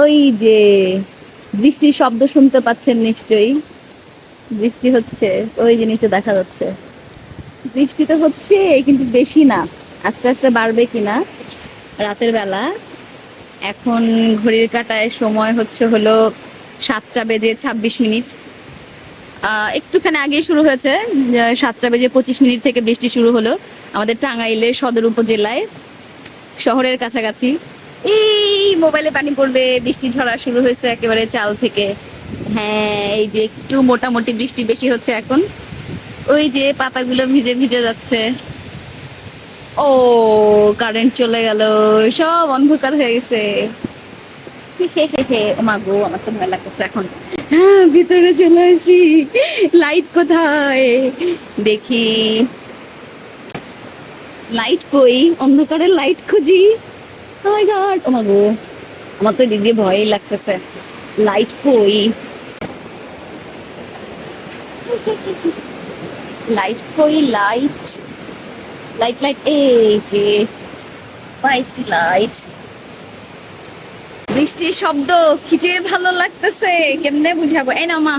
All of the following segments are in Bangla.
ওই যে বৃষ্টির শব্দ শুনতে পাচ্ছেন নিশ্চয়ই। বৃষ্টি হচ্ছে, ওই যে নিচে দেখা যাচ্ছে। বৃষ্টি তো হচ্ছে, কিন্তু বেশি না। আস্তে আস্তে বাড়বে কিনা? রাতের বেলা। এখন ঘড়ির কাটায় সময় হচ্ছে হলো সাতটা বেজে ছাব্বিশ মিনিট। একটুখানি আগেই শুরু হয়েছে সাতটা বেজে পঁচিশ মিনিট থেকে বৃষ্টি শুরু হলো। আমাদের টাঙ্গাইলের সদর উপজেলায়, শহরের কাছাকাছি। এই মোবাইলে পানি পড়বে, বৃষ্টি ঝরা শুরু হয়েছে একেবারে চাল থেকে। হ্যাঁ এই যে একটু মোটামুটি বৃষ্টি বেশি হচ্ছে এখন। ওই যে পাতাগুলো ভিজে ভিজে যাচ্ছে। ও কারেন্ট চলে গেল, সব অন্ধকার হয়ে গেছে। আমার তো এখন। হ্যাঁ ভিতরে চলে আসি। লাইট কোথায়? দেখি। লাইট কই? অন্ধকারের লাইট খুঁজি। গড ও আমার তো দিদি ভয়ই লাগতেছে। লাইট কই? লাইট কই? লাইট লাইট লাইট এই যে, পাইছি লাইট বৃষ্টির শব্দ, কি যে ভালো লাগতেছে, কেমনে বুঝাবো? এ না মা,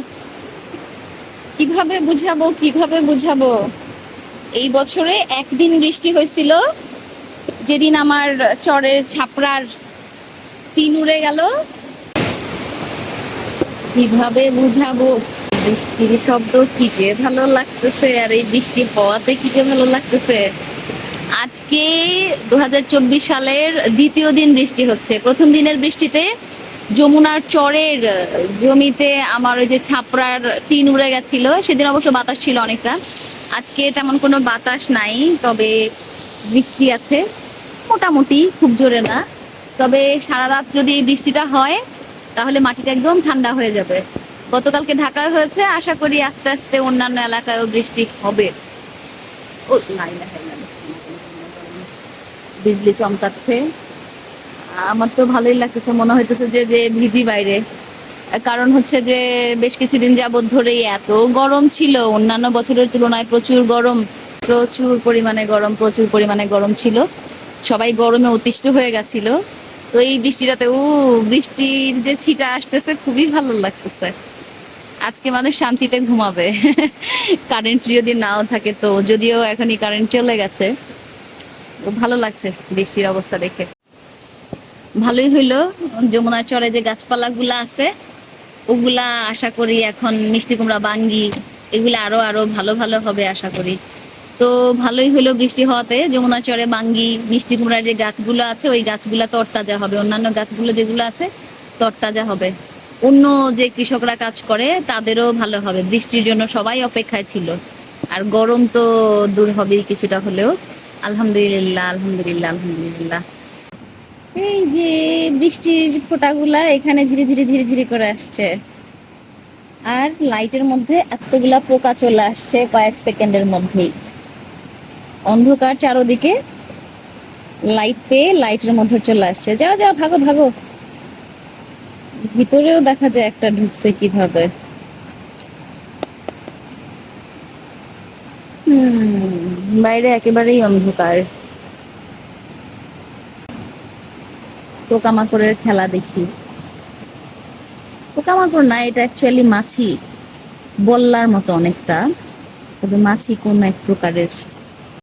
কীভাবে বুঝাবো কীভাবে বুঝাবো? এই বছরে একদিন বৃষ্টি হয়েছিল, যেদিন আমার চরের ছাপড়ার টিন উড়ে গেল। কীভাবে বুঝাবো? বৃষ্টির শব্দ কি যে ভালো লাগতেছে, আর এই বৃষ্টি হওয়াতে কি যে ভালো লাগতেছে। আজকে দুহাজার চব্বিশ সালের দ্বিতীয় দিন বৃষ্টি হচ্ছে। প্রথম দিনের বৃষ্টিতে যমুনার চরের জমিতে আমার ওই যে ছাপড়ার টিন উড়ে গেছিল। সেদিন অবশ্য বাতাস ছিল অনেকটা। আজকে তেমন কোনো বাতাস নাই, তবে বৃষ্টি আছে। মোটামুটি খুব জোরে না। তবে সারা রাত যদি বৃষ্টিটা হয়, তাহলে মাটিটা একদম ঠান্ডা হয়ে যাবে। গতকালকে ঢাকায় হয়েছে, আশা করি আস্তে আস্তে অন্যান্য এলাকায়ও বৃষ্টি হবে। বিজলি চমকাচ্ছে। আমার তো ভালোই লাগতেছে, মনে হইতেছে যে যে ভিজি বাইরে। কারণ হচ্ছে যে, বেশ কিছুদিন যাবত ধরেই এত গরম ছিল। অন্যান্য বছরের তুলনায় প্রচুর গরম, প্রচুর পরিমাণে গরম, প্রচুর পরিমাণে গরম ছিল। সবাই গরমে অতিষ্ঠ হয়ে গেছিল। তো এই বৃষ্টিটাতে ও বৃষ্টির যে ছিটা আসতেছে খুবই ভালো লাগতেছে। আজকে মানুষ শান্তিতে ঘুমাবে। কারেন্ট যদি নাও থাকে তো, যদিও এখনই কারেন্ট চলে গেছে ভালো লাগছে বৃষ্টির অবস্থা দেখে। ভালোই হইল যমুনার চরে যে গাছপালা গুলা আছে, ওগুলা আশা করি এখন মিষ্টি কুমড়া, বাঙ্গি, এগুলা আরও আরও ভালো ভালো হবে আশা করি। তো ভালোই হলো বৃষ্টি হওয়াতে। যমুনার চরে বাঙ্গি, মিষ্টি কুমড়ার যে গাছগুলো আছে, ওই গাছগুলো তরতাজা হবে। অন্যান্য গাছগুলো যেগুলো আছে তরতাজা হবে। অন্য যে কৃষকরা কাজ করে, তাদেরও ভালো হবে। বৃষ্টির জন্য সবাই অপেক্ষায় ছিল। আর গরম তো দূর হবে কিছুটা হলেও। আলহামদুলিল্লাহ আলহামদুলিল্লাহ আলহামদুলিল্লাহ। এই যে বৃষ্টির ফোঁটাগুলা এখানে ধীরে ধীরে ধীরে ধীরে করে আসছে। আর লাইটের মধ্যে এতগুলা পোকা চলে আসছে কয়েক সেকেন্ডের মধ্যেই। অন্ধকার চারোদিকে লাইট পেয়ে লাইটের মধ্যে চলে আসছে। যাও যাও, ভাগো ভাগো। ভিতরেও দেখা যায় একটা ঢুকছে কীভাবে। হুম, বাইরে একেবারেই অন্ধকার। পোকামাকড়ের খেলা দেখি। পোকামাকড় না, এটা অ্যাকচুয়ালি মাছি। বল্লার মতো অনেকটা। তবে মাছি কোন এক প্রকারের